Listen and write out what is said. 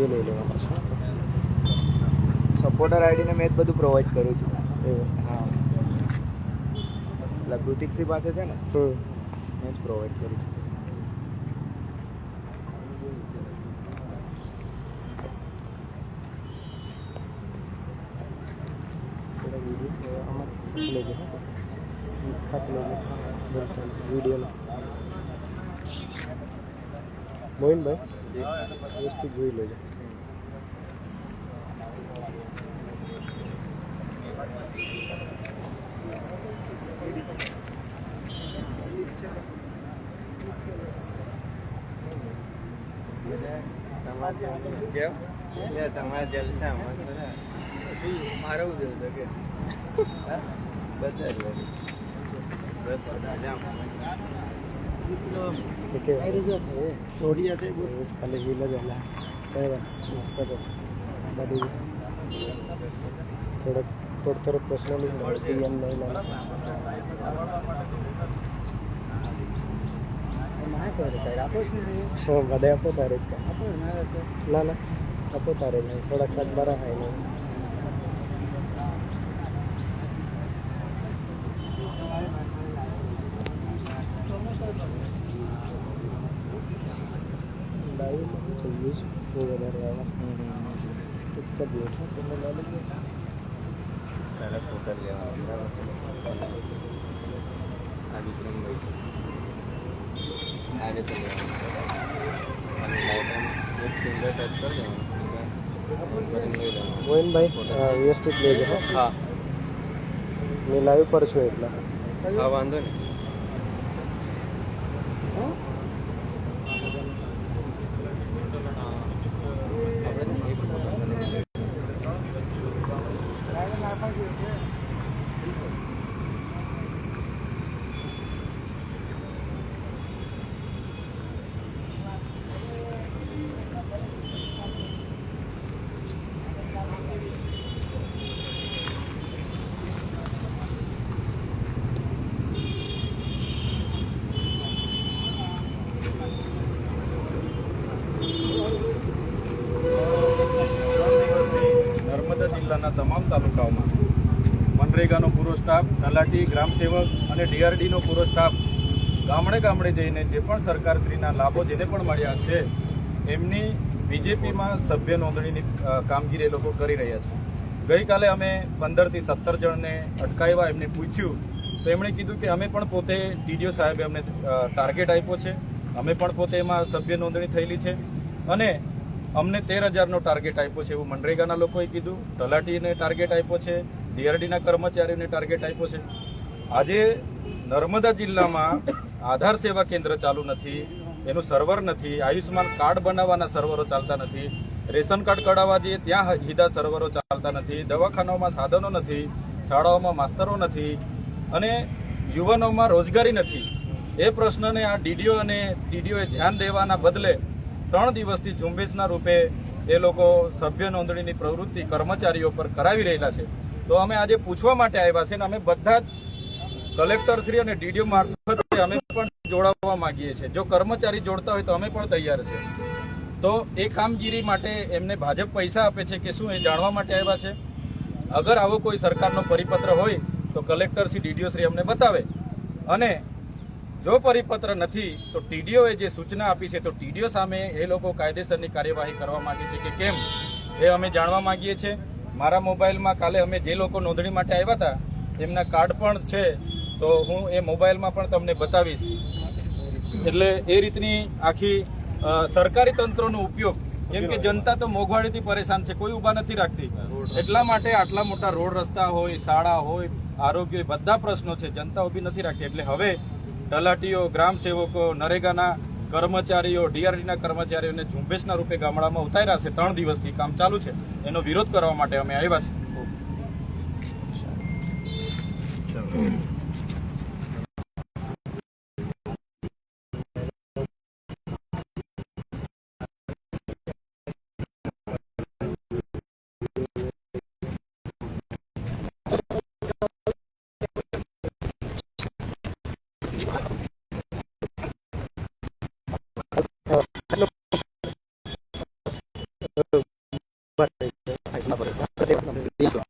Video લઈ લેવાનો છે સપોર્ટર આઈડીને મેં જ બધું પ્રોવાઈડ કરું છું. એવું. હા. એટલે કૃતિકસિંહ પાસે છે ને મેં જ પ્રોવાઈડ કરું છું. વીડિયો મોહિનભાઈ વ્યવસ્થિત જોઈ લેજો. કેમ? તમારા જલસા મારું જ હતું કે થોડોક થોડો થોડો પર્સનલી મળતી એમ નહીં હા બધે આપો તારે જ ના ના, આપો તારે નહીં. થોડાક સાત બરા ખાઈ નહીં શું બહુ વધારે આવે જ બેઠો આ રીતે લેવાનું અને લાઇટ એક ફિંગર ટચ કરી દેવાનું પછી લઈ લેવાનું મોહિનભાઈ હા, વ્યવસ્થિત લેજો હો હા મેં લાઈવ પર છું એટલે હા વાંધો નહીં આપણે એક ફોટો નર્મદા જિલ્લાના તમામ તાલુકાઓમાં મનરેગાનો પૂરો સ્ટાફ, તલાટી ગ્રામ સેવક અને ડીઆરડીનો પૂરો સ્ટાફ ગામડે ગામડે જઈને જે પણ સરકારશ્રીના લાભો જેને પણ મળ્યા છે, એમની બીજેપીમાં સભ્ય નોંધણીની કામગીરી એ લોકો કરી રહ્યા છે. ગઈકાલે અમે પંદરથી સત્તર જણને અટકાવ્યા એમને પૂછ્યું, તો એમણે કીધું કે અમે પણ પોતે ટીડીઓ સાહેબે અમને ટાર્ગેટ આપ્યો છે. અમે પણ પોતે એમાં સભ્ય નોંધણી થયેલી છે. અને અમને તેર હજારનો ટાર્ગેટ આપ્યો છે એવું મનરેગાના લોકોએ કીધું, તલાટીને ટાર્ગેટ આપ્યો છે. ડીઆરડીના કર્મચારીઓને ટાર્ગેટ આપ્યો છે. આજે નર્મદા જિલ્લામાં આધાર સેવા કેન્દ્ર ચાલુ નથી, એનું સર્વર નથી, આયુષ્યમાન કાર્ડ બનાવવાના સર્વરો ચાલતા નથી, રેશન કાર્ડ કઢાવવા જઈએ ત્યાં હિદા સર્વરો ચાલતા નથી, દવાખાનાઓમાં સાધનો નથી, શાળાઓમાં માસ્તરો નથી અને યુવાનોમાં રોજગારી નથી. એ પ્રશ્નને આ ડીડીઓ અને ટીડીઓએ ધ્યાન દેવાના બદલે ત્રણ દિવસથી ઝુંબેશના રૂપે એ લોકો સભ્ય નોંધણીની પ્રવૃત્તિ કર્મચારીઓ પર કરાવી રહેલા છે. તો અમે આજે પૂછવા માટે આવ્યા છે અને અમે બધા જ કલેક્ટર શ્રી અને ડીડીઓ મારફતે અમે પણ જોડાવવા માંગીએ છીએ. જો કર્મચારી જોડતા હોય તો અમે પણ તૈયાર છે. તો એ કામગીરી માટે એમને ભાજપ પૈસા આપે છે કે શું એ જાણવા માટે આવ્યા છે. અગર આવો કોઈ સરકારનો પરિપત્ર હોય તો કલેક્ટર શ્રી ડીડીઓ શ્રી અમને બતાવે. અને જો પરિપત્ર નથી, તો ટીડીઓએ જે સૂચના આપી છે, તો ટીડીઓ સામે એ લોકો કાયદેસરની કાર્યવાહી કરવા માંગે છે કે કેમ, એ અમે જાણવા માંગીએ છીએ. મારા મોબાઈલમાં કાલે અમે જે લોકો નોંધણી માટે આવ્યા હતા, એમના કાર્ડ પણ છે, તો હું એ મોબાઈલમાં પણ તમને બતાવીશ. એટલે એ રીતની આખી સરકારી તંત્રનો ઉપયોગ, કેમ કે જનતા તો મોંઘવારીથી પરેશાન છે, કોઈ ઊભા નથી રાખતી. એટલા માટે આટલા મોટા રોડ રસ્તા હોય, શાળા હોય, આરોગ્ય બધા પ્રશ્નો છે, જનતા ઊભી નથી રાખતી. એટલે હવે તલાટીઓ ગ્રામ સેવકો નરેગાના કર્મચારીઓ, ડીઆરડીના કર્મચારીઓને ઝુંબેશના રૂપે ગામડામાં ઉતાર્યા છે. ત્રણ દિવસથી કામ ચાલુ છે. એનો વિરોધ કરવા માટે અમે આવ્યા